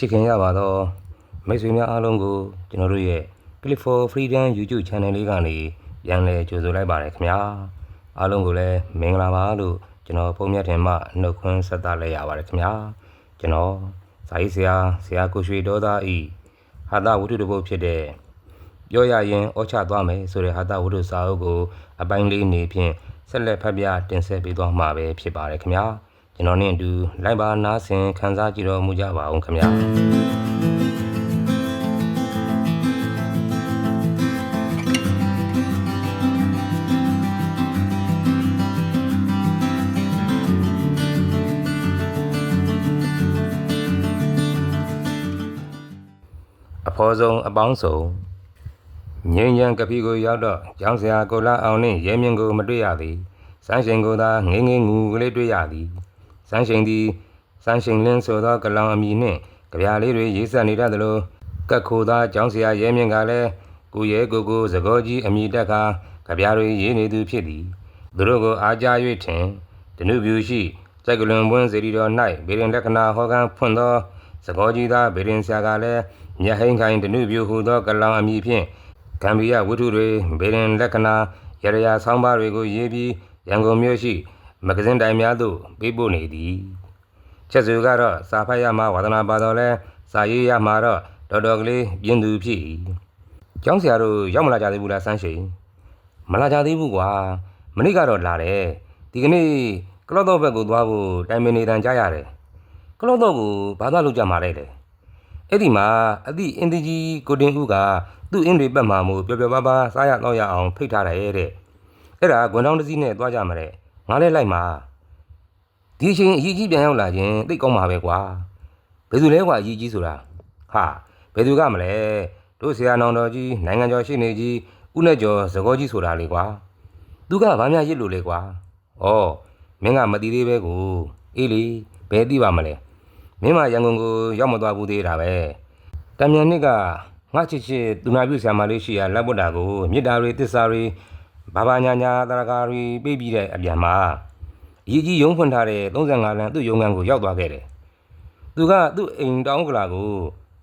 ချစ်ခင်ရပါတော့မိတ်ဆွေများအားလုံးကိုကျွန်တော်တို့ရဲ့ Click for Freedom YouTube Channel လေးကနေပြန်လည်ကြိုဆိုလိုက်ပါတယ်ခင်ဗျာအားလုံးကိုလည်းမင်္ဂလာပါလို့ကျွန်တော်ပုံမြတ်တင်မှနှုတ်ခွန်းဆက်သလိုက်ရပါတယ်ခင်ဗျာကျွန်တော်ဇာတိဆရာဆရာကိုရွှေတော်သားဤဟာတာဝတ္ထုတစ်ပုဒ်ဖြစ်တဲ့ပြောရရင်ဩချသွားမယ်ဆိုတဲ့ဟာတာဝတ္ထုစာအုပ်ကို အပိုင်းလေးနေဖြင့်ဆက်လက်ဖတ်ပြတင်ဆက်ပေးသွားမှာပဲဖြစ်ပါတယ်ခင်ဗျာ ကျွန်တော်နဲ့အတူလိုက်ပါနားဆင်ခန်းစားကြည့်တော်မူကြပါအောင်ခင်ဗျာအဖော်ဆုံးအပေါင်းဆုံးငြိမ်းချမ်းကပီကိုရောက်တော့ကျောင်းဆရာကိုလာအောင်နှင့်ရဲမြင့်ကိုမတွေ့ရသည်စန်းရှင်ကိုသာငင်းငင်းငူငူကလေးတွေ့ရသည် စန်းရှင်သည်စန်းရှင်လင်းဆိုသောကလောင်အမည်နှင့်ကြပြာလေးတွေရေးဆက်နေတတ်သလိုကတ်ခိုသာကျောင်းဆရာရဲမြင့်ကလည်းကိုရဲကိုကိုသကောကြီးအမည်တက်ခါကြပြာတွေရေးနေသူဖြစ်သည်သူတို့ကိုအားကြ၍ထင်ဒနုပြူရှိကြိုက်ကလွန်ပွန်းစေတီတော်၌ဗေရင်လက္ခဏာဟောကံဖွင့်သောသကောကြီးသားဗေရင်ဆရာကလည်းမြတ်ဟိန်ခိုင်တနုပြူဟူသောကလောင်အမည်ဖြင့်ဂံဘီယဝတ္ထုတွေဗေရင်လက္ခဏာရရယာဆောင်းပါးတွေကိုရေးပြီးရန်ကုန်မြို့ရှိ မဂဇင်းတိုင်များသို့ပေးပို့နေသည်ချက်စုကတော့စာဖတ်ရမှဝါသနာပါတော်လဲစာရေးရမှတော့တော်တော်ကလေးပြင်းသူဖြစ်၏ကျောင်းဆရာတို့ရောက်မလာကြသေးဘူးလားဆန်းရှိန်မလာကြသေးဘူးကွာမနေ့ကတော့လာတယ်ဒီကနေ့ကလော့တော့ဘက်ကိုသွားဖို့တိုင်ပင်နေတန်ကြားရတယ်ကလော့တော့ကိုဘာသာလုပ်ကြမှာလဲလေအဲ့ဒီမှာအသည့်အင်ဒီကြီးကိုတင်ဦးကသူ့အင်းတွေပတ်မှာမို့ပျော်ပျော်ပါးပါးစားရတော့ရအောင်ဖိတ်ထားတယ်တဲ့အဲ့ဒါဂွန်တောင်းတစ်စီးနဲ့သွားကြမှာတဲ့ ငါလည်းလိုက်မှာဒီအချိန်အကြီးကြီးပြန်ရောက်လာခြင်းသိတ်ကောင်းမှာပဲကွာဘယ်သူလဲကွာအကြီးကြီးဆိုတာဟာဘယ်သူကမလဲတို့ဆရာနောင်တော်ကြီးနိုင်ငံကျော်ရှိနေကြီးဦးနဲ့ကျော်သကောကြီးဆိုတာလေကွာသူကဘာများရစ်လို့လဲကွာဩမင်းကမတီးသေးပဲကိုအေးလေဘယ်သိပါမလဲမင်းမရန်ကုန်ကိုရောက်မသွားဘူးသေးတာပဲတံမြန်နှစ်ကငါချစ်ချစ်သူနာပြုဆရာမလေးရှိရာလက်ပွတ်တာကိုမေတ္တာတွေတစ္ဆာတွေ ဘာဘာညာညာတရကာတွေပြေးပြီးတဲ့အပြန်မှာအကြီးကြီးရုံးဖွင့်ထားတဲ့35လမ်းသူ့ရုံးခန်းကိုရောက်သွားခဲ့တယ်သူကသူ့အိမ်တောင်းကလာကို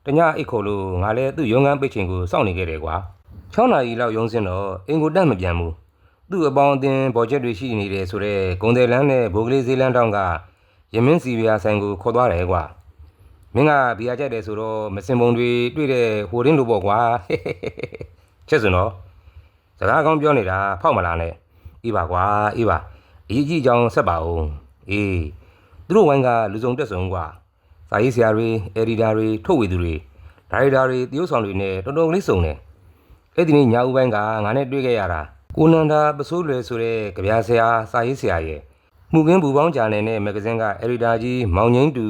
တညအိတ်ခေါ်လို့ငါလည်းသူ့ရုံးခန်းပိတ်ချိန်ကိုစောင့်နေခဲ့တယ်ကွာ6နာရီလောက်ရုံးစင်းတော့အိမ်ကိုတက်မပြန်ဘူးသူ့အပေါင်းအသင်းဘော်ချက်တွေရှိနေတယ်ဆိုတော့ဂုံတယ်လန်းနဲ့ဘိုးကလေးဈေးလန်းတောင်းကရမင်းစီဗျာဆိုင်ကိုခေါ်သွားတယ်ကွာမင်းကဘီယာကြက်တယ်ဆိုတော့မစင်ပုံတွေတွေ့တဲ့ဟိုရင်းလိုပေါ့ကွာချက်စံတော့ စကားကောင်းပြောနေတာဖောက်မလားနဲ့အေးပါကွာအေးပါအရေးကြီးကြောင်ဆက်ပါဦးအေးသူတို့ဝိုင်းကလူစုံတက်စုံကွာစာရေးဆရာတွေအက်ဒီတာတွေထုတ်ဝေသူတွေဒါရိုက်တာတွေတရုပ်ဆောင်တွေနဲ့တော်တော်လေးစုံတယ်အဲ့ဒီနေ့ညဦးပိုင်းကငါနဲ့တွေ့ခဲ့ရတာကိုနန္ဒာပစိုးလွယ်ဆိုတဲ့ကြပြာဆရာစာရေးဆရာရဲ့မှုကင်းဘူပေါင်းဂျာနယ်နဲ့မဂဇင်းကအက်ဒီတာကြီးမောင်ငိမ့်တူ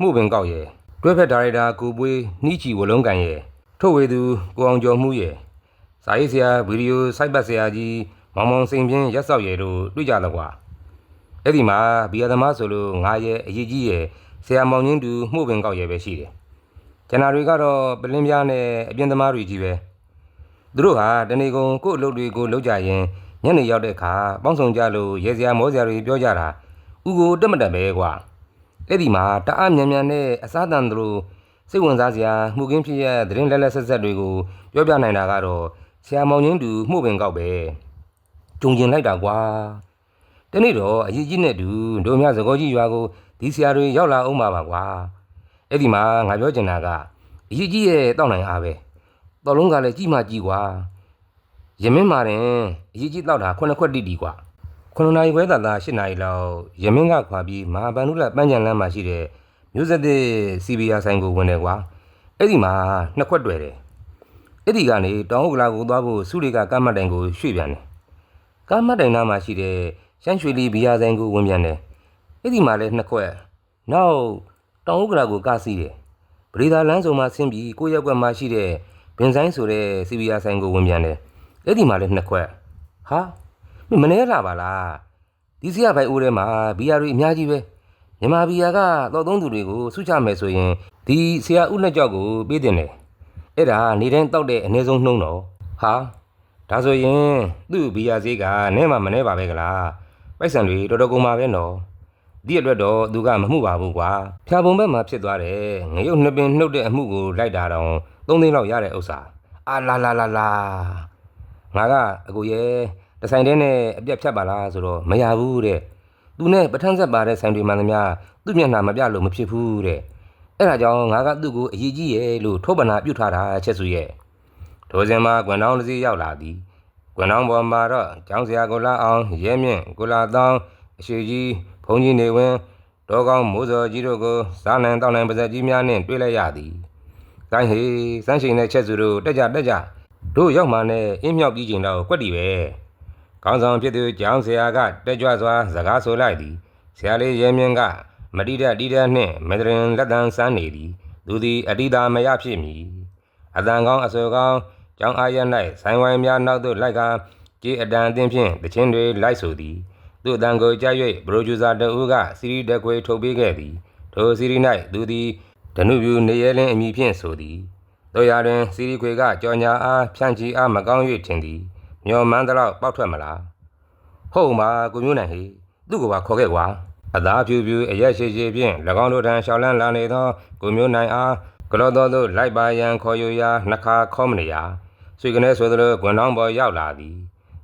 မှုပင်ကောက်ရဲ့တွဲဖက်ဒါရိုက်တာကိုပွေးနှီးချီဝလုံးကန်ရဲ့ထုတ်ဝေသူကိုအောင်ကျော်မှုရဲ့ စာရေးဆရာဗီဒီယိုစိုက်ပတ်ဆရာကြီးမောင်မောင်စိန်ပြင်းရက်ဆောက်ရဲ့တို့တွေ့ကြတော့ကွာအဲ့ဒီမှာဘီယာသမားဆိုလို့ငါရဲ့အရေးကြီးရဲ့ဆရာမောင်ငိမ့်တူမှုပင်ကောက်ရဲ့ပဲရှိတယ်ကျန်တာတွေကတော့ပလင်းပြားနဲ့အပြင်သမားတွေကြီးပဲသူတို့ဟာတနေကုန်ကိုယ့်အလုပ်တွေကိုလုပ်ကြရင်ညနေရောက်တဲ့အခါပေါင်းဆောင်ကြလို့ရဲစရာမောစရာတွေပြောကြတာဥကိုတက်မတက်ပဲကွာအဲ့ဒီမှာတအားမြန်မြန်နဲ့အစားတန်တို့စိတ်ဝင်စားစရာမှုကင်းဖြစ်ရသတင်းလက်လက်ဆက်ဆက်တွေကိုပြောပြနိုင်တာကတော့ ဆရာမောင်ချင်းတူမှုပင်ကောက်ပဲကြုံကျင်လိုက်တာကွာတနေ့တော့အရေးကြီးနဲ့တူတို့မြသကောကြီးရွာကိုဒီဆရာတွေရောက်လာအောင်ပါပါကွာအဲ့ဒီမှာငါပြောချင်တာကအရေးကြီးရဲ့တောက်နိုင်အားပဲတော်လုံးကလည်းကြီးမှကြီးကွာရမင်းမာရင်အရေးကြီးတော့တာခုနှစ်ခွက်တိတိကွာခုနှစ်နာရီခွဲသာသာ၈နာရီလောက်ရမင်းကခွာပြီးမဟာဗန္ဓုလပန်းချံလမ်းမှာရှိတဲ့မြို့စက်တဲ့စီဗီယာဆိုင်ကိုဝင်တယ်ကွာအဲ့ဒီမှာနှစ်ခွက်တွေ့တယ် အဲ့ဒီကနေတောင်ဥက္ကလာကိုသွားဖို့စုတွေကကမ်းမတ်တိုင်ကိုရွှေ့ပြန်တယ်ကမ်းမတ်တိုင်နားမှာရှိတဲ့ရှမ်းရွှေလီဘီယာဆိုင်ကိုဝင်ပြန်တယ်အဲ့ဒီမှာလည်းနှစ်ခွက်နောက်တောင်ဥက္ကလာကိုကစီးတယ်ပရိသာလမ်းစုံမှာဆင်းပြီးကိုရက်ကွက်မှာရှိတဲ့ဘင်ဆိုင်ဆိုတဲ့စီဗီယာဆိုင်ကိုဝင်ပြန်တယ်အဲ့ဒီမှာလည်းနှစ်ခွက်ဟာမင်းမနေလာပါလားဒီစီရဘိုင်အိုးထဲမှာဘီယာတွေအများကြီးပဲမြန်မာဘီယာကတော့သုံးသူတွေကိုစုချမယ်ဆိုရင်ဒီဆရာဦးလက်ကြောက်ကိုပေးတင်တယ် အဲ့ဒါနေတိုင်းတောက်တဲ့အနည်းဆုံးနှုံးတော့ဟာဒါဆိုရင်သူ့ဘီယာဈေးကနဲမှမနဲပါပဲကလားပိုက်ဆံတွေတော်တော်ကုန်ပါပဲနော်ဒီအတွက်တော့သူကမမှုပါဘူးကွာဖြာပုံဘက်မှာဖြစ်သွားတယ်ငရုတ်နှစ်ပင်နှုတ်တဲ့အမှုကိုလိုက်တာတော့သုံးသိန်းလောက်ရတဲ့ဥစ္စာအာလာလာလာလာငါကအကိုရဲ့တဆိုင်တဲ့နဲ့အပြက်ဖြတ်ပါလားဆိုတော့မရဘူးတဲ့သူနဲ့ပထန်းဆက်ပါတဲ့ဆိုင်တွေမှန်သမျှသူ့မျက်နှာမပြလို့မဖြစ်ဘူးတဲ့ အဲ့ဒါကြောင့်ငါကသူ့ကိုအရေးကြီးရဲ့လို့ထောပနာပြုတ်ထားတာချက်စုရဲ့ထိုစဉ်မှာကွန်တောင်းတစ်စီးရောက်လာသည်ကွန်တောင်းပေါ်မှာတော့ကျောင်းဆရာကိုလာအောင်ရဲမြင့်ကိုလာတောင်းအရှိကြီးဘုံကြီးနေဝင်းဒေါကောင်းမိုးစော်ကြီးတို့ကိုစားနံတောင်းနံပါဇက်ကြီးများနှင့်တွေ့လိုက်ရသည်။ကိုင်းဟေစမ်းချိန်တဲ့ချက်စုတို့တက်ကြတက်ကြတို့ရောက်မှနဲ့အင်းမြောက်ပြီးချိန်တော့ကွက်တီပဲ။ခေါင်းဆောင်ဖြစ်သူကျောင်းဆရာကတက်ကြွစွာစကားဆိုလိုက်သည်။ဆရာလေးရဲမြင့်က မတိတက်တိတက်နှင့်မဒရင်လက်တန်းစမ်းနေသည်။သူသည်အတိတာမရဖြစ်မည်။အတန်ကောင်းအစောကောင်းကျောင်းအားရ၌ဆိုင်ဝိုင်းများနောက်သို့လိုက်ကကြေးအတန်အသင်းဖြင့်တခြင်းတွေလိုက်ဆိုသည်သူ့အတန်ကိုကြား၍ပရိုဂျူဆာတအူးကစီရီတက်ခွေထုတ်ပေးခဲ့သည်ထိုစီရီ၌သူသည်ဒနုပြူနေရဲလင်းအမည်ဖြင့်ဆိုသည်တို့ရတွင်စီရီခွေကကြော်ညာအားဖြန့်ချီအားမကောင်း၍ထင်သည်မျော်မှန်းသလောက်ပေါက်ထွက်မလားဟုတ်မှာကိုမျိုးနိုင်ဟေသူ့ကိုပါခေါ်ခဲ့ကွာ အသားဖြူဖြူအရက်ရှိရှိဖြင့်၎င်းတို့ထံရှောင်းလန်းလာနေသောကိုမျိုးနိုင်အားကလောတော်သို့လိုက်ပါရန်ခေါ်ယူရာနှစ်ခါခေါ်မနေရာဆွေကနေဆိုသလိုဂွန်တောင်းပေါ်ရောက်လာသည်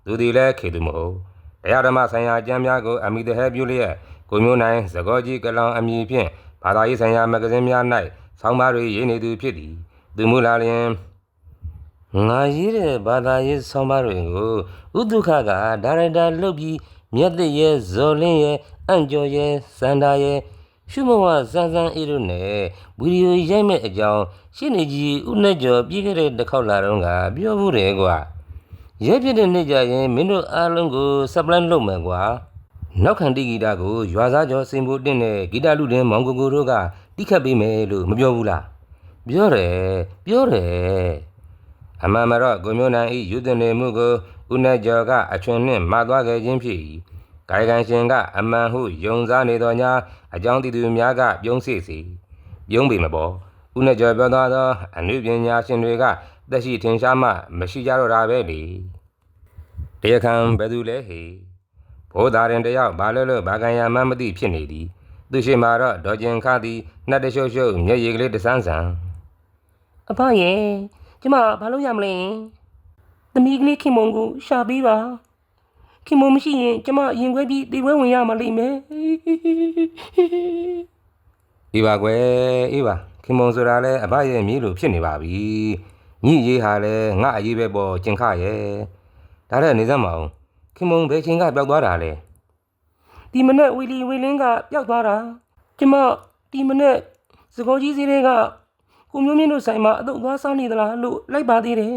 သူသည်လည်းခေသူမဟုတ်တရားဓမ္မဆိုင်ရာကျမ်းများကိုအမိတဟဲပြုလျက်ကိုမျိုးနိုင်သကောကြီးကလောင်အမည်ဖြင့်ဘာသာရေးဆိုင်ရာမဂ္ဂဇင်းများ၌ဆောင်းပါးတွေရေးနေသူဖြစ်သည်သူမူလာလျင်ငါရေးတဲ့ဘာသာရေးဆောင်းပါးတွေကိုဥဒုခကဒါရိုက်တာလုပ်ပြီးမြတ်တဲ့ရဲ့ဇော်လင်းရဲ့ အန့်ကျော်ရဲ့စန္ဒာရဲ့ရှုမဝစန်းစန်းအေးတို့နဲ့ဗီဒီယိုရိုက်မဲ့အကြောင်းရှင်းနေကြီးဦးနဲ့ကျော်ပြီးခဲ့တဲ့တစ်ခေါက်လာတော့ကပြောဘူးတယ်ကွာရဲပြတဲ့နေ့ကြရင်မင်းတို့အားလုံးကိုစပလန်လုပ်မယ်ကွာနောက်ခံတိဂီတာကိုရွာသားကျော်စင်ဖို့တင်းတဲ့ဂီတလူတင်မောင်ကိုကိုတို့ကတိခတ်ပေးမယ်လို့မပြောဘူးလားပြောတယ်ပြောတယ်အမှန်မှာတော့ကိုမျိုးနိုင်ဤယူတင်နေမှုကိုဦးနဲ့ကျော်ကအချွန်နှင့်မသွားခဲ့ခြင်းဖြစ်၏ ကာယကံရှင်ကအမှန်ဟုယုံစားနေတော်ညာအကြောင်းတည်သူများကပြုံးစေစီပြုံးပေမပေါ်ဦးနဲ့ကျော်ပြောသွားသောအနုပညာရှင်တွေကသက်ရှိထင်ရှားမှမရှိကြတော့တာပဲလေတရားခံဘယ်သူလဲဟေဘိုးသားရင်တယောက်ဘာလို့လို့ဘာကံရမှန်းမသိဖြစ်နေသည်သူရှိမှတော့ဒေါ်ကျင်ခါသည်နှက်တရှုပ်ရှုပ်မျက်ရည်ကလေးတစန်းစန်းအဖရဲ့ကျမဘာလို့ရမလဲသမီးကလေးခင်မုံကိုရှာပေးပါ ခင်မုံမရှိရင်ကျမရင်ခွဲပြီးတေဝဲဝင်ရမှာလိမ့်မယ်အေးပါကွယ်အေးပါခင်မုံဆိုတာလဲအဘရဲ့မြေးလိုဖြစ်နေပါပြီညီရေးဟာလဲငါအရေးပဲပေါ်ကျင်ခရဲ့ဒါတဲ့နေစမ်းမအောင်ခင်မုံဘယ်ချိန်ကပျောက်သွားတာလဲဒီမနဲ့ဝီလီဝီလင်းကပျောက်သွားတာကျမဒီမနဲ့စကောကြီးစီးတွေကကိုမျိုးမြင့်တို့ဆိုင်မှာအတုပ်သွားစားနေသလားလို့လိုက်ပါသေးတယ်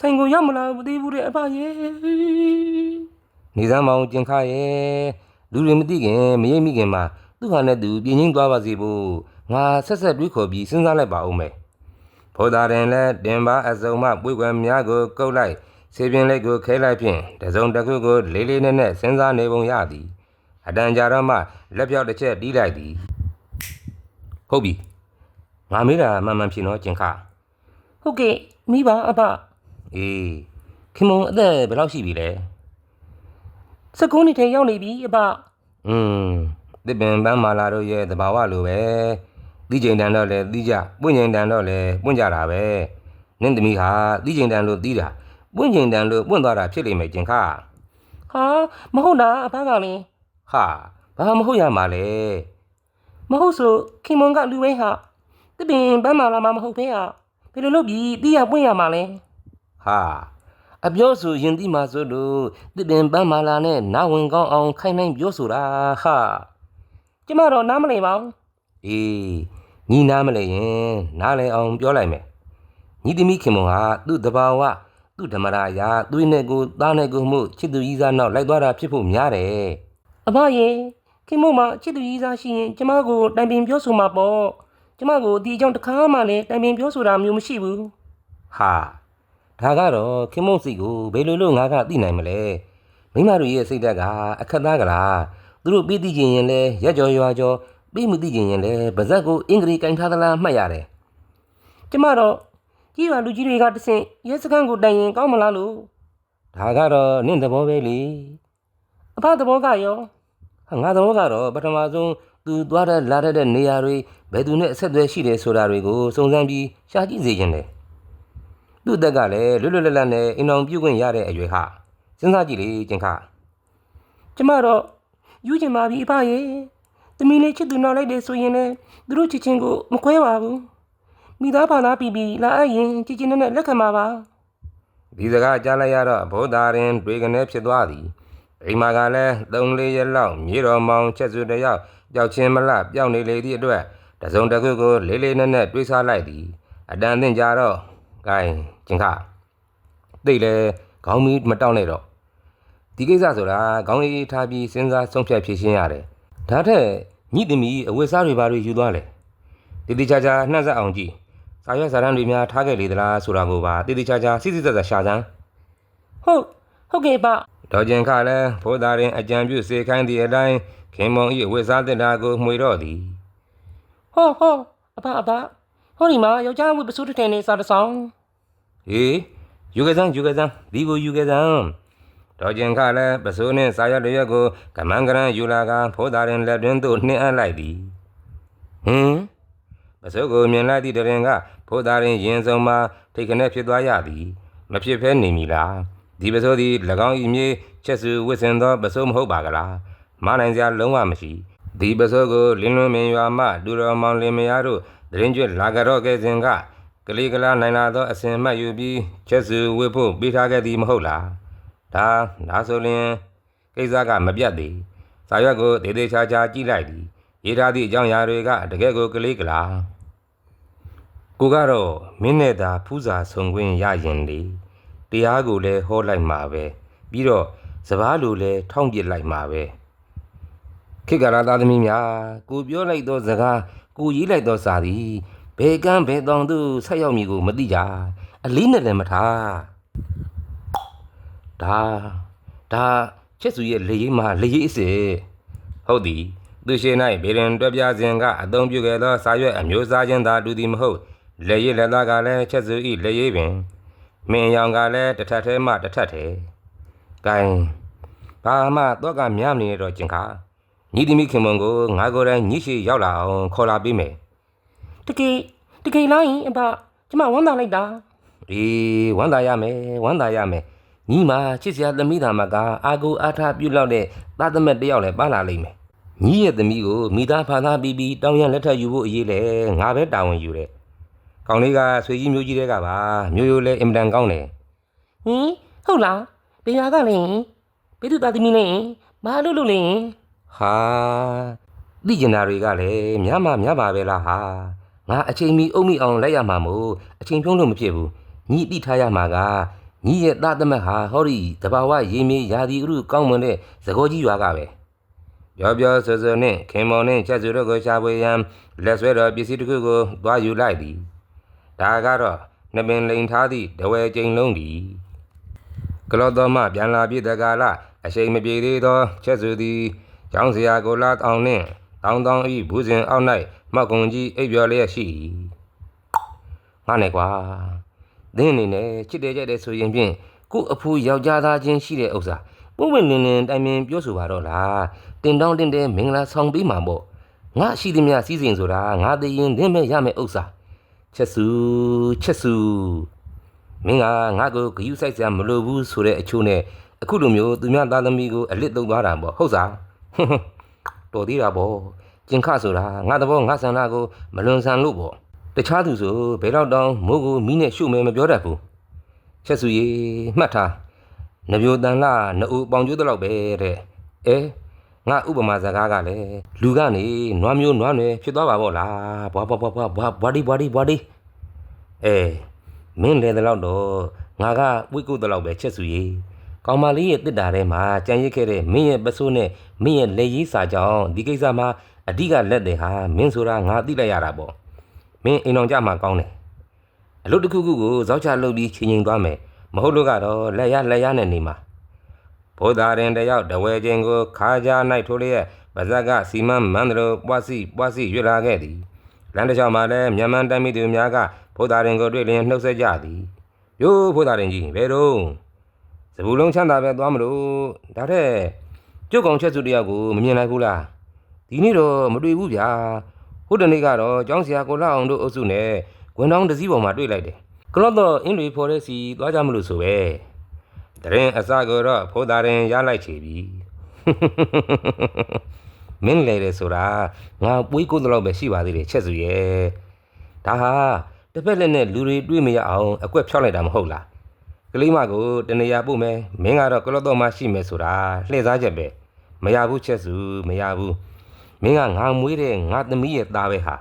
ဆိုင်ကိုရောက်မလာဘူးသေးဘူးတဲ့အဖရဲ့ နေစမ်းမအောင်ကျင်ခရဲ့လူတွေမသိခင်မရိပ်မိခင်မှာသူ့ဟာနဲ့သူပြင်းချင်းသွားပါစီဖို့ငါဆက်ဆက်တွေးခေါ်ပြီးစဉ်းစားလိုက်ပါဦးမယ်ဖော်သားရင်လဲတင်ပါအစုံမှပွေကွယ်များကိုကုတ်လိုက်ဆေးပြင်းလေးကိုခဲလိုက်ဖြင့်တစုံတစ်ခုကိုလေးလေးနက်နက်စဉ်းစားနေပုံရသည်အတန်ကြာတော့မှလက်ပြောက်တစ်ချက်တီးလိုက်သည်ဟုတ်ပြီငါမေးတာမှန်မှန်ဖြစ်နော်ကျင်ခဟုတ်ကဲ့မိပါအဖအေးခင်မုံအသက်ဘယ်လောက်ရှိပြီလဲ စကုန်းနေထဲရောက်နေပြီအဖอืมတစ်ပင်ပန်းမာလာတို့ရဲ့တဘာဝလိုပဲတိကျင်တန်တော့လေတိကြပွင့်ကျင်တန်တော့လေပွင့်ကြတာပဲနင့်သမီးဟာတိကျင်တန်လို့တီးတာပွင့်ကျင်တန်လို့ပွင့်သွားတာဖြစ်လိမ့်မယ်ကျင်ခဟာမဟုတ်လားအဖကလည်းဟာဘာမဟုတ်ရမှာလဲမဟုတ်ဆိုခင်မွန်ကလူဝဲဟာတပင်ပန်းမာလာမှာမဟုတ်ပဲဟာဘယ်လိုလုပ်ပြီးတီးရပွင့်ရမှာလဲဟာ အပြောဆိုရင်တိမှာဆိုလို့တစ်ပင်ပန်းမာလာနဲ့နာဝင်ကောင်းအောင်ခိုင်နိုင်ပြောဆိုတာဟာကျမတော့နားမလည်ပါဘူးအေးညီနာမလဲရင်နားလဲအောင်ပြောလိုက်မယ်ညီသမီးခင်မွန်ဟာသူ့တဘာဝသူ့ဓမ္မရာယာသွေးနဲ့ကိုသားနဲ့ကိုမှုချစ်သူကြီးစားနောက်လိုက်သွားတာဖြစ်ဖို့များတယ်အဖရဲ့ခင်မွန်မှာချစ်သူကြီးစားရှိရင်ကျမကိုတိုင်ပင်ပြောဆိုမှာပေါ့ကျမကိုဒီအကြောင့်တစ်ခါမှလည်းတိုင်ပင်ပြောဆိုတာမျိုးမရှိဘူးဟာ ဒါကတော့ခင်မုံစိတ်ကိုဘယ်လိုလုပ်ငါကသိနိုင်မလဲမိမတို့ရဲ့စိတ်ဓာတ်ကအခက်သားကလားသူတို့ပြီးသိချင်ရင်လဲရက်ကြော်ရွာကြော်ပြီးမသိချင်ရင်လဲဗဇက်ကိုအင်္ဂလိပ်ကင်ထားသလားမှတ်ရတယ်ကျမတော့ကြီးရွာလူကြီးတွေကတဆင့်ရဲစခန်းကိုတိုင်ရင်ကောင်းမလားလို့ဒါကတော့နင့်သဘောပဲလေအဖသဘောကရောဟဟာငါတော့ကတော့ပထမဆုံးသူသွားတဲ့လာတဲ့နေရာတွေဘယ်သူနဲ့အဆက်အသွယ်ရှိတယ်ဆိုတာတွေကိုစုံစမ်းပြီးရှာကြည့်စေခြင်းတယ် သူ့အသက်ကလည်းလွတ်လွတ်လပ်လပ်နဲ့အိမ်အောင်ပြုတ်ခွင့်ရတဲ့အရွယ်ဟာစဉ်းစားကြည့်လေကျင်ခကျမတော့ယူကျင်ပါပြီအဖရဲ့တမီးလေးချစ်သူနောက်လိုက်တယ်ဆိုရင်လည်းသူတို့ချစ်ချင်းကိုမခွဲပါဘူးမိသားဘာသာပြီးပြီးလာအပ်ရင်ချစ်ချင်းနဲ့လက်ခံပါပါဒီစကားကြားလိုက်ရတော့ဘုဒ္ဓရင်တွေကနေဖြစ်သွားသည်အိမ်မာကလည်းသုံးလေးရက်လောက်မြေတော်မောင်ချက်စုတစ်ယောက်ပျောက်ချင်းမလပျောက်နေလေသည့်အတွက်တစုံတစ်ခုကိုလေးလေးနက်နက်တွေးစားလိုက်သည်အတန်သင့်ကြတော့ ဂိုင်းကျင်ခသိလေခေါင်းမီမတောက်နဲ့တော့ဒီကိစ္စဆိုတာခေါင်းလေးထားပြီးစဉ်းစားဆုံးဖြတ်ဖြေရှင်းရတယ်ဒါထက်ညိသမီးအဝတ်စားတွေဘာတွေယူသွားလဲတိတိကျကျနှံ့ဆက်အောင်ကြည့်စာရွက်စာတမ်းတွေများထားခဲ့လေသလားဆိုတာကိုပါတိတိကျကျစစ်စစ်သက်သက်ရှာစမ်းဟုတ်ဟုတ်ကဲ့ပါဒေါ်ကျင်ခလည်းဘိုးသားရင်အကြံပြုစေခိုင်းသည့်အတိုင်းခင်မုံ၏ဝိစားတက်တာကိုမှွေတော့သည်ဟောဟောအဖအဖ ဟောဒီမှာယောက်ျားဝတ်ပစိုးတစ်ထည်နဲ့စားတစ်ဆောင်ဟေးယူကစမ်းယူကစမ်းဒီကိုယူကစမ်းဒေါ်ကျင်ခလည်းပစိုးနှင့်စာရွက်တစ်ရွက်ကိုကမန်းကရန်ယူလာကဘိုးသားရင်လက်တွင်သို့နှင်းအပ်လိုက်သည်ဟင်ပစိုးကိုမြင်လိုက်သည့်တရင်ကဘိုးသားရင်ရင်ဆုံးမှထိတ်ခနဲ့ဖြစ်သွားရသည်မဖြစ်ဖဲနေမည်လားဒီပစိုးသည်၎င်း၏မြေချက်စုဝစ်စင်သောပစိုးမဟုတ်ပါကလားမနိုင်စရာလုံးဝမရှိဒီပစိုးကိုလင်းလွန်မင်ရွာမှဒူတော်မောင်လင်မယားတို့ တရင်ကျွတ်လာကြတော့ခဲ့စဉ်ကကလေးကလားနိုင်လာသောအစင်မှတ်ယူပြီးချက်စုဝစ်ဖို့ပေးထားခဲ့သည်မဟုတ်လားဒါဒါဆိုရင်ကိစ္စကမပြတ်သေးစာရွက်ကိုဒေသေးချာချာကြည့်လိုက်သည်ရေးထားသည့်အကြောင်းအရာတွေကတကယ်ကိုကလေးကလားကိုကတော့မင်းနဲ့သာဖူးစာဆုံခွင့်ရရင်လေတရားကိုလည်းဟောလိုက်မှာပဲပြီးတော့စပားလိုလည်းထောင်းပြစ်လိုက်မှာပဲခေတ်ကာလသားသမီးများကိုပြောလိုက်သောစကား ကိုရေးလိုက်သောစာသည်ဘယ်ကမ်းဘယ်တောင်သို့ဆက်ရောက်မည်ကိုမသိကြအလေးနဲ့လည်းမထားဒါဒါချက်စုရဲ့လေရင်မှာလေရင်အစ်စ်ဟုတ်သည်သူရှိ၌ဗေရင်တွက်ပြစဉ်ကအသုံးပြုခဲ့သောစာရွက်အမျိုးအစားချင်းသာတူသည်မဟုတ်လေရင်လက်သားကလည်းချက်စု၏လေရင်ပင်မင်းရောင်ကလည်းတစ်ထပ်ထဲမှတစ်ထပ်ထဲဂိုင်းဘာမှတော့ကမြမ်းနေတော့ကျင်ခါ ညီတိမိခင်မွန်ကိုငါကိုယ်တိုင်ညှိရှိရောက်လာအောင်ခေါ်လာပေးမယ်တကယ်တကယ်လားယင်အဖကျမဝမ်းသာလိုက်တာ။ဒီဝမ်းသာရမယ်ဝမ်းသာရမယ်။ညီမချစ်စရာသမီးသားမကအာကိုအားထားပြုတ်လောက်တဲ့သားသမက်တစ်ယောက်လည်းပါလာလိမ့်မယ်။ညီရဲ့သမီးကိုမိသားဖာသားပြီးပြီးတောင်းရန်လက်ထပ်ယူဖို့အရေးလေငါပဲတာဝန်ယူတယ်။ကောင်လေးကဆွေကြီးမျိုးကြီးတဲ့ကပါမျိုးရိုးလည်းအင်မတန်ကောင်းတယ်ဟင်ဟုတ်လားဘယ်ရွာကလဲယင်ဘယ်သူသားသမီးလဲယင်ဘာလို့လို့လဲယင်။ ဟာသိကျင်တာတွေကလည်းများမှများပါပဲလားဟာ။ငါအချိန်မီအုံမိအောင်လိုက်ရမှာမို့အချိန်ဖြုံးလို့မဖြစ်ဘူး။ညီတိထားရမှာကညီရဲ့သားသမက်ဟာဟောဒီတဘာဝရေမြေရာသီဥတုကောင်းမွန်တဲ့သကောကြီးရွာကပဲပြောပြောဆွဆွနဲ့ခင်မောင်နဲ့ချက်စုတို့ကိုရှာဖွေရန်လက်ဆွဲတော်ပစ္စည်းတစ်ခုကိုသွားယူလိုက်သည်ဒါကတော့နှစ်ပင်လိန်ထားသည့်တဝဲကျိန်လုံးသည်ကလောတော်မှပြန်လာပြည့်တကာလအရှိန်မပြေသေးသောချက်စုသည် ကျောင်းစရာကိုလာအောင်နှင့်တောင်းတောင်းဤဘူးစဉ်အောက်၌မောက်ကုံကြီးအိပ်ပျော်လျက်ရှိ၏ငါနဲ့ကွာဒင်းအနေနဲ့ချစ်တယ်ကြက်တယ်ဆိုရင်ဖြင့်ကို့အဖိုးယောက်ျားသားချင်းရှိတဲ့ဥစ္စာပုံဝင်လင်းလင်းတိုင်ပင်ပြောဆိုပါတော့လားတင်တောင်းတင်တဲ့မင်္ဂလာဆောင်ပေးမှာပေါ့ငါရှိသည်မြစီစဉ်ဆိုတာငါသိရင်ဒင်းမဲ့ရမယ်ဥစ္စာချက်စုချက်စုမင်းကငါ့ကိုဂယုစိုက်စရာမလိုဘူးဆိုတဲ့အချိုးနဲ့အခုလိုမျိုးသူများသားသမီးကိုအလစ်သုံးသွားတာပေါ့ဟုတ်စားဟွန်းဟွန်း တော်သေးတာပေါ့ကျင်ခဆိုတာငါသဘောငါဆန္ဒကိုမလွန်ဆန်လို့ပေါ့တခြားသူဆိုဘယ်တော့တောင်မိုးကိုမီးနဲ့ရှုမယ်မပြောတတ်ဘူးချက်စုရီမှတ်ထားနဗျိုတန်လာနအူပေါင်ကျိုးတလောက်ပဲတဲ့အဲငါဥပမာစကားကလည်းလူကနေနွားမျိုးနွားနယ်ဖြစ်သွားပါပေါ့လားဘွားဘွားဘွားဘွားဘွားဘွားဒီဘွားဒီဘွားဒီအဲမင်းလေတလောက်တော့ငါကဝိတ်ကုတ်တလောက်ပဲချက်စုရီ ကောင်မလေးရဲ့တစ်တာထဲမှာကြံရစ်ခဲ့တဲ့မင်းရဲ့ပစိုးနဲ့မင်းရဲ့လက်ရည်စာကြောင့်ဒီကိစ္စမှာအဓိကလက်တယ်ဟာမင်းဆိုတာငါသိလိုက်ရတာပေါ့မင်းအိမ်အောင်ကြမှာကောင်းတယ်အလုပ်တစ်ခုခုကိုဇောက်ချလုပ်ပြီးချိန်ချိန်သွားမယ်မဟုတ်လို့ကတော့လက်ရလက်ရနဲ့နေမှာဘုရားရင်တယောက်တဝဲချင်းကိုခါကြ၌ထိုးလျက်ပါဇက်ကစီမံမန္တလို့ပွားစီပွားစီရွလာခဲ့သည်လမ်းတစ်လျှောက်မှာလည်းမြန်မာတမ်းမိသူများကဘုရားရင်ကိုတွေ့လျင်နှုတ်ဆက်ကြသည်ယိုးဘုရားရင်ကြီးဘယ်တော့ စပူလုံးချမ်းသာပဲသွားမလို့ဒါတဲ့ကျုပ်ကောင်ချက်စုတယောက်ကိုမမြင်လိုက်ဘူးလားဒီနေ့တော့မတွေ့ဘူးဗျာဟိုတနေ့ကတော့ကျောင်းဆရာကိုလှအောင်တို့အုပ်စုနဲ့ဂွန်တောင်းတစ်စီးပေါ်မှာတွေ့လိုက်တယ်ကလော့တော့အင်းတွေဖော်တဲ့စီသွားကြမလို့ဆိုပဲတရင်အစကိုတော့ဖိုးသားရင်ရလိုက်ချေပြီမင်းလေတယ်ဆိုတာငါပွေးကိုယ်တော့ပဲရှိပါသေးတယ်ချက်စုရဲ့ဒါဟာတစ်ဖက်လက်နဲ့လူတွေတွေ့မရအောင်အကွက်ဖြောက်လိုက်တာမဟုတ်လား ကလေးမကိုတနေရာပို့မယ်မင်းကတော့ကလော့တော့မှရှိမယ်ဆိုတာလှည့်စားချက်ပဲမရဘူးချက်စုမရဘူးမင်းကငါမွေးတဲ့ငါသမီးရဲ့သားပဲဟာ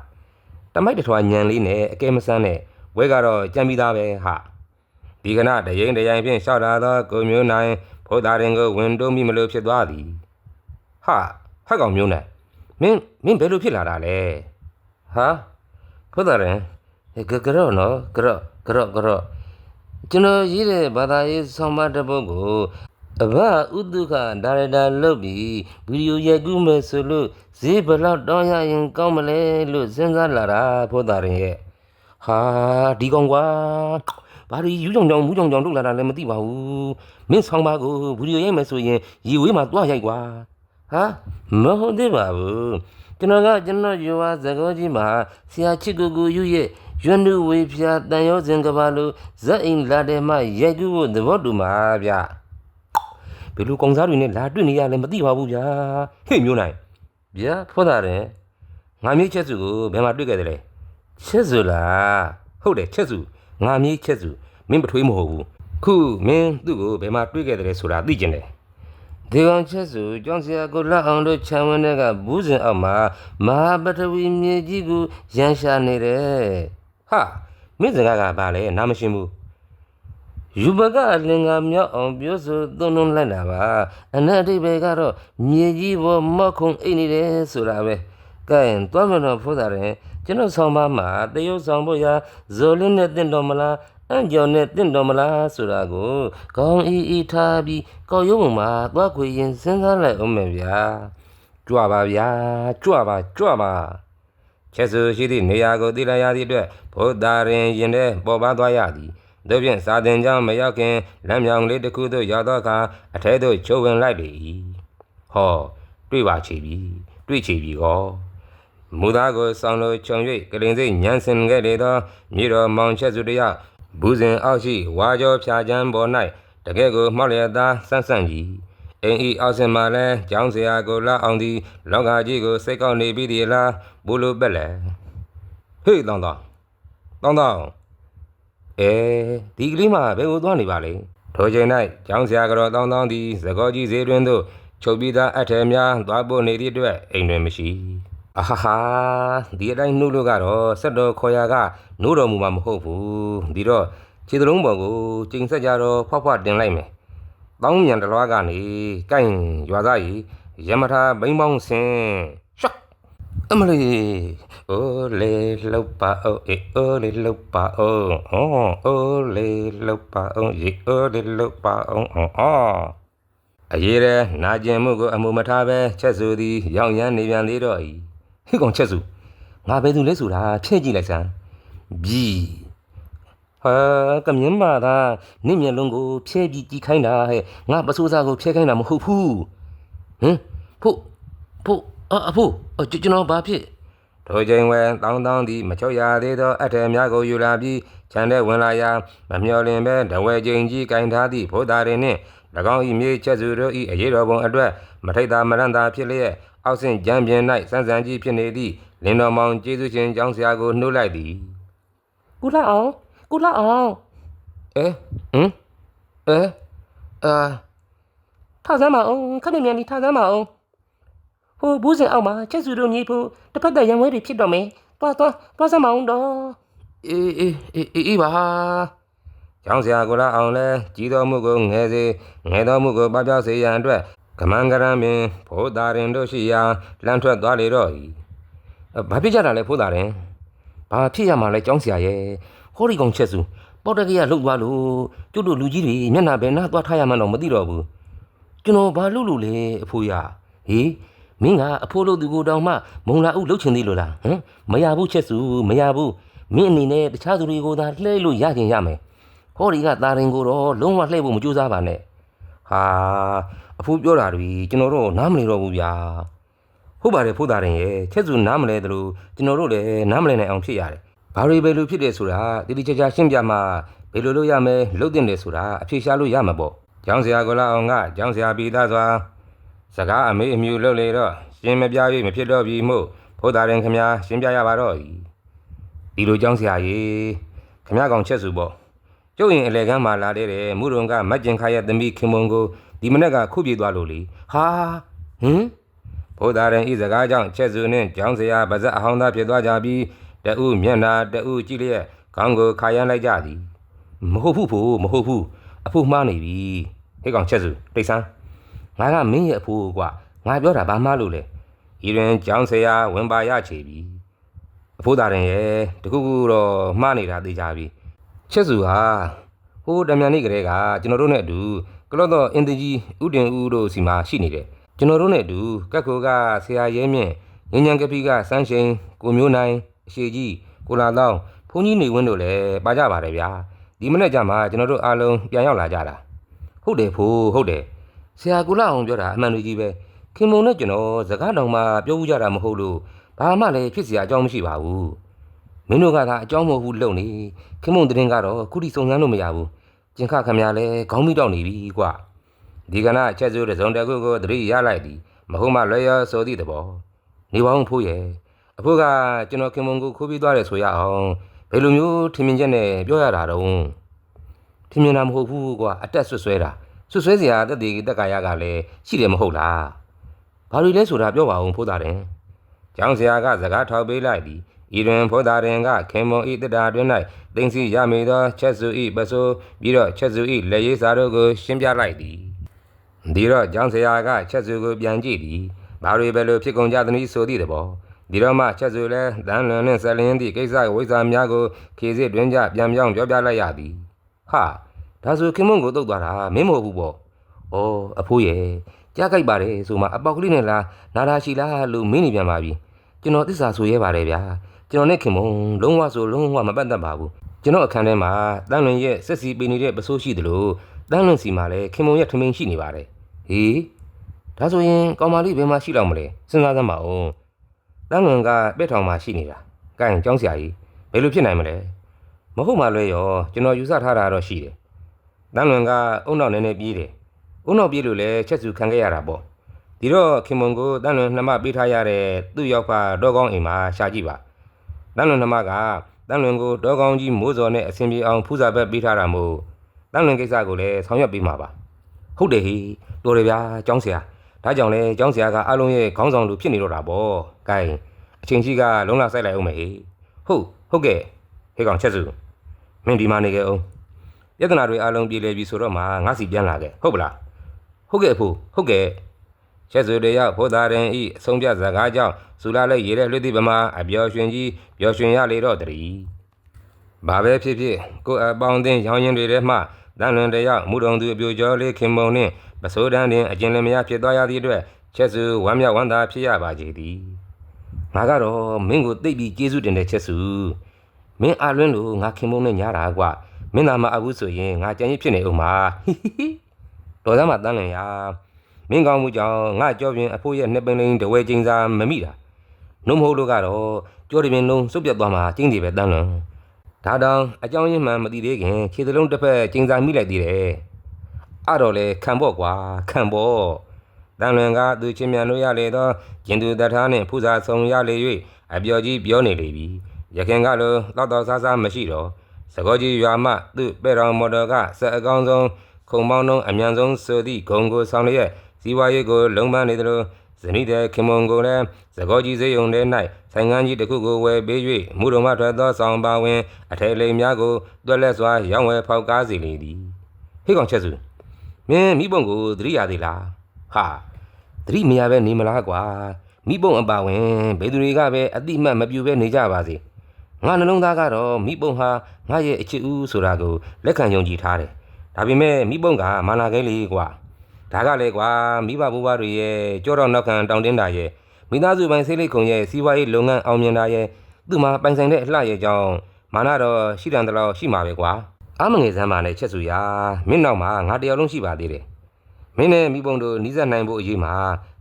တမိုက်တထွာညံလေးနဲ့အကဲမဆန်းနဲ့ဝဲကတော့ကြံပြီးသားပဲဟာဒီကနတရင်တရင်ဖြင့်ရှောက်လာသောကိုမျိုးနိုင်ဖိုးသားရင်ကိုဝင်တိုးမိမလို့ဖြစ်သွားသည်ဟာဟက်ကောင်မျိုးနဲ့မင်းမင်းဘယ်လိုဖြစ်လာတာလဲဟာဖုဒ္ဒရင်ဂဂရော့နော်ဂရော့ဂရော့ဂရော့ ကျွန်တော်ရေးတဲ့ဘာသာရေးဆောင်းပါးတစ်ပုဒ်ကိုအဘဥဒုခဒါရတာလုပ်ပြီးဗီဒီယိုရိုက်ကူးမယ်ဆိုလို့ဈေးဘယ်လောက်တောင်းရရင်ကောင်းမလဲလို့စဉ်းစားလာတာဖုဒ္ဒရင်ရဲ့ဟာဒီကောင်ကွာဘာလို့ယူကြောင်ကြောင်မူးကြောင်ကြောင်လုပ်လာတာလည်းမသိပါဘူးမင်းဆောင်းပါးကိုဗီဒီယိုရိုက်မယ်ဆိုရင်ရေဝေးမှာတွားရိုက်ကွာဟာမဟုတ်သေးပါဘူးကျွန်တော်ကကျွန်တော်ရွာသကောကြီးမှာဆရာချစ်ကူကူယူရဲ့ ရွနုဝေဖျာတန်ရောစင်ကဘာလိုဇက်အိမ်လာတယ်မှရိုက်ကူဖို့သဘောတူမှာဗျဘယ်လိုကောင်စားတွေနဲ့လာတွေ့နေရလဲမသိပါဘူးဗျာဟေ့မျိုးနိုင်ဗျာဖောတာတယ်ငါမြေးချက်စုကိုဘယ်မှာတွေ့ခဲ့တယ်လဲချက်စုလားဟုတ်တယ်ချက်စုငါမြေးချက်စုမင်းပထွေးမဟုတ်ဘူးခုမင်းသူ့ကိုဘယ်မှာတွေ့ခဲ့တယ်လဲဆိုတာသိကျင်တယ်ဒီကောင်ချက်စုကျောင်းဆရာကိုလက်အောင်တို့ခြံဝင်းတွေကဘူးစင်အောက်မှာမဟာပထဝီမြေကြီးကိုရန်ရှာနေတယ် ဟာမင်းစကားကဘာလဲနားမရှင်းဘူးယူဘကအလင်္ကာမြောက်အောင်ပြောဆိုသွန်းသွန်းလိုက်တာပါအနက်အဓိပ္ပာယ်ကတော့မြေကြီးပေါ်မောက်ခုံအိတ်နေတယ်ဆိုတာပဲကဲရင်တွားမလို့ဖို့တာရင်ကျွန်တော်ဆောင်ပါမှာတရုတ်ဆောင်ဖို့ရာဇိုလင်းနဲ့တင့်တော်မလားအန်ကျော်နဲ့တင့်တော်မလားဆိုတာကိုကောင်းအီအီထားပြီးကောက်ရုံးမှာသွားခွေရင်စဉ်းစားလိုက်အောင်မယ်ဗျာကြွပါဗျာကြွပါကြွပါ ချက်စုရှိသည့်နေရာကိုသိလိုက်ရသည့်အတွက်ဘုဒ္ဓရင်ရင်တဲ့ပေါ်ပါသွားရသည်တို့ဖြင့်စာသင်ကြောင်းမရောက်ခင်လမ်းမြောင်လေးတစ်ခုသို့ရောက်သောအခါအထဲသို့ချိုးဝင်လိုက်လေ၏ဟောတွေ့ပါချေပြီတွေ့ချေပြီကောမူသားကိုဆောင်းလို့ခြုံ၍ကလင်စိတ်ညံစင်ခဲ့လေသောမြေတော်မောင်ချက်စုတရဘူးစဉ်အောက်ရှိဝါကြောဖြာချမ်းပေါ်၌တကယ်ကိုမှောက်လျက်သားဆန့်ဆန့်ကြီး အင်းဤအောက်စင်မှလည်းကျောင်းဆရာကိုလာအောင်သည်လောကကြီးကိုစိတ်ကောက်နေပြီးဒီလားဘူးလိုပက်လေဟေးတောင်းတောင်းတောင်းတောင်းအဲဒီကလေးမှဘယ်ကိုသွားနေပါလဲထိုချိန်၌ကျောင်းဆရာကတော့တောင်းတောင်းသည်သကောကြီးဈေးတွင်သို့ချုပ်ပြီးသားအထည်များသွားပို့နေသည့်အတွက်အိမ်တွင်မရှိအာဟာဟာဒီအတိုင်းနှုတ်လို့ကတော့ဆက်တော်ခေါ်ရကနိုးတော်မူမှာမဟုတ်ဘူးဒီတော့ခြေသလုံးပေါ်ကိုကျိန်ဆက်ကြတော့ဖွားဖွားတင်လိုက်မယ် တောင်းမြန်တလွားကနေကိုင်ရွာသားကြီးရမထာဘိန်းပေါင်းဆင်းရှော့အမလေးအိုးလေလောက်ပါအိုးအေးအိုးလေလောက်ပါအိုးဟောအိုးလေလောက်ပါအိုးရေအိုးလေလောက်ပါအိုးအော်အရေးရဲနာကျင်မှုကိုအမှုမထားပဲချက်စုသည်ရောင်ရမ်းနေပြန်သေးတော့ဤဟိကောင်ချက်စုငါဘယ်သူလဲဆိုတာဖြည့်ကြည့်လိုက်စမ်းပြီ ဟာကမြင်းမာသာနင့်မျက်လုံးကိုဖြည့်ပြီးကြည့်ခိုင်းတာဟဲ့ငါပစိုးစားကိုဖြည့်ခိုင်းတာမဟုတ်ဘူးဟမ်ဖို့ဖို့အအဖို့အကျွန်ကျွန်တော်ဘာဖြစ်ထိုချိန်ဝဲတောင်းတောင်းသည်မချော့ရသေးသောအထည်များကိုယူလာပြီးခြံထဲဝင်လာရာမမျော်လင်ပဲတဝဲချိန်ကြီးကင်ထားသည့်ဘိုးသားရင်နှင့်၎င်း၏မြေချက်စုတို့၏အရေးတော်ပုံအတွက်မထိတ်သာမရန်သာဖြစ်လျက်အောက်ဆင့်ကြမ်းပြင်၌စန်းစန်းကြီးဖြစ်နေသည့်လင်းတော်မောင်ကျေးဇူးရှင်ကျောင်းဆရာကိုနှုတ်လိုက်သည်ကုလာအောင် ကုလာအောင်အဲဟမ်အဲအာထားစမ်းပါအောင်ခက်မြန်မြန်ဒီထားစမ်းပါအောင်ဟိုဘူးစင်အောက်မှာချက်စုတို့ညီဖို့တစ်ဖက်သက်ရံဝဲတွေဖြစ်တော့မယ်သွားသွားသွားစမ်းပါအောင်တော့အေးအေးအေးအေးအေးပါကျောင်းဆရာကိုလာအောင်လဲကြီးတော်မှုကိုငယ်စေငယ်တော်မှုကိုပပျောက်စေရန်အတွက်ကမန်ကရန်ပင်ဖိုးသားရင်တို့ရှိရာလမ်းထွက်သွားလေတော့၏အဘာဖြစ်ကြတာလဲဖိုးသားရင်ဘာဖြစ်ရမှာလဲကျောင်းဆရာရဲ့ ဟောဒီကောင်ချက်စုပေါက်တက်ကရလှုပ်သွားလို့ကျုပ်တို့လူကြီးတွေမျက်နှာပဲနှာသွားထားရမှန်းတော့မသိတော့ဘူးကျွန်တော်ဘာလုပ်လို့လဲအဖိုးရဟေးမင်းကအဖိုးလို့သူကိုတောင်မှမုံလာဥလှုပ်ချင်သေးလို့လားဟမ်မရဘူးချက်စုမရဘူးမင်းအနေနဲ့တခြားသူတွေကိုသာလှဲလို့ရချင်ရမယ်ဟောဒီကသားရင်ကိုတော့လုံးဝလှဲဖို့မကြိုးစားပါနဲ့ဟာအဖိုးပြောတာတွေကျွန်တော်တို့နားမလည်တော့ဘူးဗျာဟုတ်ပါတယ်ဖိုးသားရင်ရဲ့ချက်စုနားမလဲသလိုကျွန်တော်တို့လည်းနားမလဲနိုင်အောင်ဖြစ်ရတယ် ဘာတွေပဲလို့ဖြစ်တယ်ဆိုတာတိတိကျကျရှင်းပြမှဘယ်လိုလုပ်ရမလဲလုပ်တင်တယ်ဆိုတာအဖြေရှာလို့ရမှာပေါ့ကျောင်းဆရာကလာအောင်ကကျောင်းဆရာပြီးသားစွာစကားအမေအမြူလုပ်လေတော့ရှင်းမပြ၍မဖြစ်တော့ပြီမို့ဖိုးသားရင်ခင်ဗျာရှင်းပြရပါတော့ဒီလိုကျောင်းဆရာကြီးခင်ဗျာကောင်ချက်စုပေါ့ကျုပ်ရင်အလေကမ်းမှာလာတဲ့တဲ့မူရုံကမတ်ကျင်ခါရဲ့သမီးခင်မုံကိုဒီမနေ့ကခုပြေးသွားလို့လေဟာဟင်ဘုရားရင်ဤစကားကြောင့်ချက်စုနဲ့ကျောင်းစရာဗဇက်အဟောင်းသားဖြစ်သွားကြပြီး တအုမျက်နာတအုကြည့်လျက်ခေါင်းကိုခါရမ်းလိုက်ကြသည်မဟုတ်ဘူးဖို့မဟုတ်ဘူးအဖို့မှားနေပြီဟဲ့ကောင်ချက်စုတိတ်ဆန်းငါကမင်းရဲ့အဖို့ကွာငါပြောတာဘာမှလို့လဲဤရင်ကျောင်းစရာဝင်ပါရချေပြီအဖို့သားရင်ရဲ့တခုခုတော့မှားနေတာသိကြပြီချက်စုဟာဟိုတမြန်နေ့ကလေးကကျွန်တော်တို့နဲ့အတူကလော့တော့အင်တကြီးဥတင်ဦးတို့စီမှာရှိနေတယ်ကျွန်တော်တို့နဲ့အတူကက်ကိုကဆရာရဲမြင့်ငញ្ញံကပီကစန်းရှိန်ကိုမျိုးနိုင် အရှိကြီးကိုလာတောင်းဘုန်းကြီးနေဝင်းတို့လည်းပါကြပါတယ်ဗျာဒီမနေ့ကျမှကျွန်တော်တို့အားလုံးပြန်ရောက်လာကြတာဟုတ်တယ်ဖိုးဟုတ်တယ်ဆရာကူလာအောင်ပြောတာအမှန်တကြီးပဲခင်မုံနဲ့ကျွန်တော်စကားတော်မှပြောဦးကြတာမဟုတ်လို့ဘာမှလည်းဖြစ်เสียအကြောင်းမရှိပါဘူး မင်းတို့ကသာအကြောင်းမဟုတ်ဘူးလုံနေခင်မုံတရင်ကတော့ခုထိစုံစမ်းလို့မရဘူးကျင်ခခမရလဲခေါင်းမိတောက်နေပြီကွာဒီကနေ့အချက်စိုးတစ်စုံတစ်ခုကိုသတိရလိုက်သည်မဟုတ်မှလွယ်ရဆိုသည့်တဘောနေပါဦးဖိုးရဲ့ အဖိုးကကျွန်တော်ခင်မုံကိုခိုးပြီးသွားတယ်ဆိုရအောင်ဘယ်လိုမျိုးထင်မြင်ချက်နဲ့ပြောရတာတော့ထင်မြင်တာမဟုတ်ဘူးကွာအတက်ဆွဆွဲတာဆွဆွဲစရာတက်သေးတက်ကာရကလည်းရှိတယ်မဟုတ်လားဘာလို့လဲဆိုတာပြောပါဦးဖိုးသားတယ်ကျောင်းဆရာကစကားထောက်ပေးလိုက်သည်ဤတွင်ဖောသားရင်ကခင်မွန်ဤတတာတွင်၌သိသိရမိသောချက်စုဤပစိုးပြီးတော့ချက်စုဤလက်ရေးစာတို့ကိုရှင်းပြလိုက်သည်ဒီတော့ကျောင်းဆရာကချက်စုကိုပြန်ကြည့်သည်ဘာတွေပဲလို့ဖြစ်ကုန်ကြသနည်းဆိုသည့်တဘော ဒီတော့မှချက်စုလည်းတန်းလွန်နှင့်ဆက်လင်းသည့်ကိစ္စဝိဇ္ဇာများကိုခေစစ်တွင်ကြပြန်ပြောင်းပြောပြလိုက်ရသည်ဟာဒါဆိုခင်မွန်ကိုတုတ်သွားတာမင်းမဟုတ်ဘူးပေါ့ဩအဖိုးရဲ့ကြားကြိုက်ပါတယ်ဆိုမှအပေါက်ကလေးနဲ့လားနာတာရှိလားလို့မင်းနေပြန်ပါပြီကျွန်တော်သစ္စာဆိုရဲပါတယ်ဗျာကျွန်တော်နဲ့ခင်မုံလုံးဝဆိုလုံးဝမပတ်သက်ပါဘူးကျွန်တော်အခန်းထဲမှာတန်းလွင်ရဲ့ဆက်စီပေးနေတဲ့ပစိုးရှိသလိုတန်းလွင်စီမှာလည်းခင်မုံရဲ့ထမင်းရှိနေပါတယ်ဟေးဒါဆိုရင်ကောင်မလေးဘယ်မှာရှိလောက်မလဲစဉ်းစားသမ်းပါဦး တန်းလွင်ကပဲ့ထောင်မှာရှိနေတာကဲကျောင်းဆရာကြီးဘယ်လိုဖြစ်နိုင်မလဲမဟုတ်မှလွဲရောကျွန်တော်ယူဆထားတာတော့ရှိတယ်တန်းလွင်ကအုံနောက်နည်းနည်းပြေးတယ်အုံနောက်ပြေးလို့လည်းချက်စုခံခဲ့ရတာပေါ့ဒီတော့ခင်မုံကိုတန်းလွန်နှမပေးထားရတဲ့သူ့ရောက်ဖတော့ကောင်းအိမ်မှာရှာကြည့်ပါတန်းလွန်နှမကတန်းလွန်ကိုတော့ကောင်းကြီးမိုးစော်နဲ့အဆင်ပြေအောင်ဖူးစာဘက်ပေးထားတာမို့တန်းလွန်ကိစ္စကိုလည်းဆောင်ရွက်ပေးမှာပါဟုတ်တယ်ဟိတော်တယ်ဗျာကျောင်းဆရာ ဒါကြောင့်လဲကျောင်းဆရာကအလုံးရဲ့ခေါင်းဆောင်လူဖြစ်နေတော့တာပေါ့ဂိုင်းအချင်းကြီးကလုံးလာဆိုင်လိုက်အောင်မယ်ဟိဟုတ်ဟုတ်ကဲ့ဟေးကောင်ချက်စုမင်းဒီမှာနေခဲ့အောင်ပြဿနာတွေအလုံးပြေလည်ပြီဆိုတော့မှငါစီပြန်လာခဲ့ဟုတ်ပလားဟုတ်ကဲ့အဖိုးဟုတ်ကဲ့ချက်စုတွေရောက်ဘုရားရင်ဤအဆုံးပြစကားကြောင့်ဇူလာလက်ရေတဲ့လွတ်တိပမာအပျော်ရွှင်ကြီးပျော်ရွှင်ရလေတော့တည်းဘာပဲဖြစ်ဖြစ်ကိုယ်အပေါင်းအသင်းရောင်းရင်တွေထဲမှ တန်လွန်တယောက်မူတော်သူအပြိုကျော်လေးခင်မုံနှင့်ပစိုးတန်းတွင်အကျဉ်လင်မယားဖြစ်သွားရသည့်အတွက်ချက်စုဝမ်းမြောက်ဝမ်းသာဖြစ်ရပါကြသည်ငါကတော့မင်းကိုသိပ်ပြီးကျေးဇူးတင်တဲ့ချက်စုမင်းအလွင်းလို့ငါခင်မုံနဲ့ညားတာကွာမင်းသာမအဘူးဆိုရင်ငါကြံရစ်ဖြစ်နေဦးမှာဟိဟိဟိတော်သားမတန်းလင်ရာမင်းကောင်းမှုကြောင့်ငါကြောပြင်အဖိုးရဲ့နှစ်ပင်လိန်တဝဲချင်းစာမမိတာနှုံမဟုတ်လို့ကတော့ကြောဒီပင်လုံးစုပ်ပြတ်သွားမှာကျင်းတယ်ပဲတန်းလွန် ဒါတောင်အကြောင်းရင်းမှန်မသိသေးခင်ခြေစလုံးတစ်ဖက်ချင်းစာမိလိုက်သေးတယ်အဲ့တော့လေခံပေါ့ကွာခံပေါ့တန်းလွန်ကသူချင်းမြန်လို့ရလေတော့ကျင်သူတထားနဲ့ဖူစာဆောင်ရလေ၍အပျော်ကြီးပြောနေလေပြီရခင်ကလိုတော့တော်ဆားဆားမရှိတော့စကောကြီးရွာမှသူ့ပဲ့တော်မော်တော်ကဆက်အကောင်းဆုံးခုံပေါင်းလုံးအမြန်ဆုံးဆိုသည့်ဂုံကိုဆောင်လျက်စီးပွားရေးကို လုံပန်းနေသလို ဇနီးတဲ့ခင်မုံကိုလည်းသကောကြီးစေးုံထဲ၌ဆိုင်ငန်းကြီးတစ်ခုကိုဝယ်ပေး၍မူတော်မထွက်သောဆောင်ပါဝင်အထည်လိမ်များကိုတွက်လက်စွာရောင်းဝယ်ဖောက်ကားစီလေသည်ဟေးကောင်ချက်စုမင်းမိဘုံကိုသတိရသေးလားဟာသတိမရပဲနေမလားကွာမိဘုံအပါဝင်ဘယ်သူတွေကပဲအတိအမှတ်မပြူပဲနေကြပါစေငါနှလုံးသားကတော့မိဘုံဟာငါရဲ့အချစ်ဦးဆိုတာကိုလက်ခံယုံကြည်ထားတယ်ဒါပေမဲ့မိဘုံကမာနာခဲလေးကွာ ဒါကလေကွာမိဘဘိုးဘွားတွေရဲ့ကြောတော့နောက်ခံတောင်းတင်းတာရဲ့မိသားစုပိုင်းဆေးလိတ်ခုံရဲ့စီးပွားရေးလုပ်ငန်းအောင်မြင်တာရဲ့သူ့မှာပိုင်ဆိုင်တဲ့အလှရဲ့ကြောင့်မာနတော့ရှိတယ်တလို့ရှိမှာပဲကွာအမငယ်စမ်းပါနဲ့ချက်စုရာမင်းနောက်မှာငါတယောက်လုံးရှိပါသေးတယ်မင်းနဲ့မိဘုံတို့နီးစပ်နိုင်ဖို့အရေးမှာ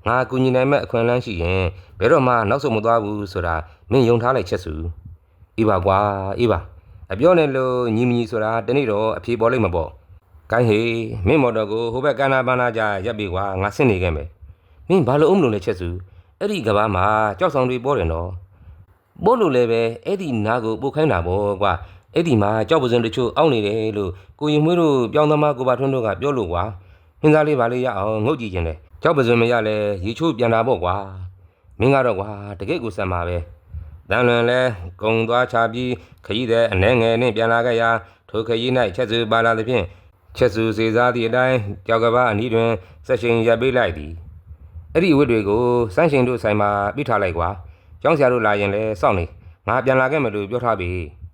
ငါကူညီနိုင်မဲ့အခွင့်အလမ်းရှိရင်ဘယ်တော့မှနောက်ဆုံးမသွားဘူးဆိုတာမင်းယုံထားလိုက်ချက်စုအေးပါကွာအေးပါအပြောနဲ့လို့ညီမညီဆိုတာတနေ့တော့အဖြေပေါ်လိမ့်မှာပေါ့ ကိုင်းဟေးမင်းမော်တော်ကိုဟိုဘက်ကန်းနာပန်းနာကြရပ်ပြီကွာငါဆင့်နေခဲ့မယ်မင်းဘာလို့အုံးမလို့လဲချက်စုအဲ့ဒီကဘာမှာကြောက်ဆောင်တွေပေါ်တယ်နော်ပို့လို့လည်းပဲအဲ့ဒီနာကိုပို့ခိုင်းတာပေါ့ကွာအဲ့ဒီမှာကြောက်ပစုံတချို့အောင်းနေတယ်လို့ကိုရင်မွေးတို့ပြောင်းသမားကိုပါထွန်းတို့ကပြောလို့ကွာဟင်းသားလေးပါလေးရအောင်ငုတ်ကြည့်ခြင်းတယ်ကြောက်ပစုံမရလဲရေချိုးပြန်လာပေါ့ကွာမင်းကတော့ကွာတကယ့်ကိုစံပါပဲတန်လွန်လဲဂုံသွားချပြီးခရီးတဲ့အနှဲငယ်နဲ့ပြန်လာခဲ့ရာထိုခရီး၌ချက်စုပါလာသဖြင့် ချက်စုစေစားသည့်အတိုင်းကြောက်ကဘာအနီးတွင်ဆက်ရှင်ရပ်ပေးလိုက်သည်အဲ့ဒီအဝတ်တွေကိုစန်းရှင်တို့ဆိုင်မှာပြစ်ထားလိုက်ကွာ။ကျောင်းဆရာတို့လာရင်လည်းစောင့်နေ။ငါပြန်လာခဲ့မယ်လို့ပြောထားပြီ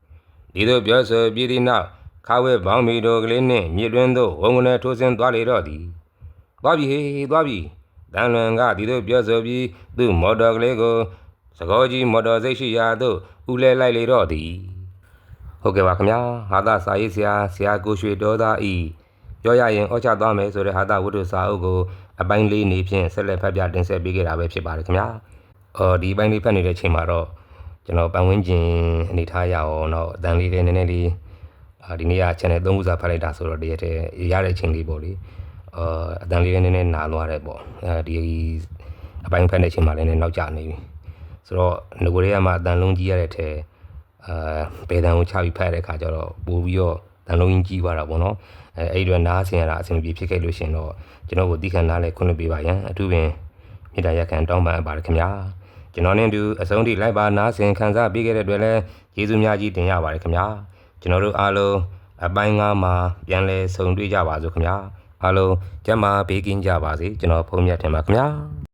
။ဒီတို့ပြောဆိုပြီးသည့်နောက်ခါဝဲဘောင်းမီတို့ကလေးနှင့်မြစ်တွင်းသို့ဝုံကနေထိုးဆင်းသွားလေတော့သည်။သွားပြီဟေးသွားပြီ။တန်လွန်ကဒီတို့ပြောဆိုပြီးသူ့မော်တော်ကလေးကိုသကောကြီးမော်တော်စိတ်ရှိရာသို့ဦးလဲလိုက်လေတော့သည်။ ဟုတ်ကဲ့ပါခင်ဗျာ။ဟာသာစာရေးဆရာဆရာကိုရွှေတော်သားဤပြောရရင်အောက်ချသွားမယ်ဆိုတဲ့ဟာသာဝတ္ထုစာအုပ်ကိုအပိုင်းလေးနေဖြင့်ဆက်လက်ဖတ်ပြတင်ဆက်ပေးခဲ့တာပဲဖြစ်ပါတယ်ခင်ဗျာ။အော်ဒီအပိုင်းလေးဖတ်နေတဲ့အချိန်မှာတော့ကျွန်တော်ပတ်ဝန်းကျင်အနေထားရအောင်တော့အတန်လေးတွေနည်းနည်းလေးအာဒီနေ့က channel 3ခုစာဖတ်လိုက်တာဆိုတော့ဒီရက်တည်းရတဲ့အချိန်လေးပေါ့လေ။အော်အတန်လေးတွေနည်းနည်းနာသွားတယ်ပေါ့။အဲဒီအပိုင်းဖတ်နေတဲ့အချိန်မှာလည်းနည်းနည်းနောက်ကျနေပြီ။ဆိုတော့ငကိုတွေကမှအတန်လုံးကြီးရတဲ့ထဲ အာပေတံကိုချပြီးဖတ်ရတဲ့ခါကျတော့ပို့ပြီးတော့တန်လုံးကြီးကြီးသွားတာပေါ့နော်။အဲအဲ့ဒီတော့နားဆင်ရတာအဆင်ပြေဖြစ်ခဲ့လို့ရှရင်တော့ကျွန်တော်ကိုတိခဏနားလဲခွင့်လွှတ်ပေးပါရန်အထူးပင်မြေတားရက်ခံတောင်းပန်အပ်ပါတယ်ခင်ဗျာ။ကျွန်တော်နဲ့အတူအဆုံးထိလိုက်ပါနားဆင်ခံစားပေးခဲ့တဲ့အတွက်လည်းကျေးဇူးများကြီးတင်ရပါတယ်ခင်ဗျာ။ကျွန်တော်တို့အားလုံးအပိုင်းငါးမှာပြန်လဲဆုံတွေ့ကြပါစို့ခင်ဗျာ။အားလုံးကျမ်းမာဘေးကင်းကြပါစေကျွန်တော်ဖုန်းမြတ်ထင်ပါခင်ဗျာ။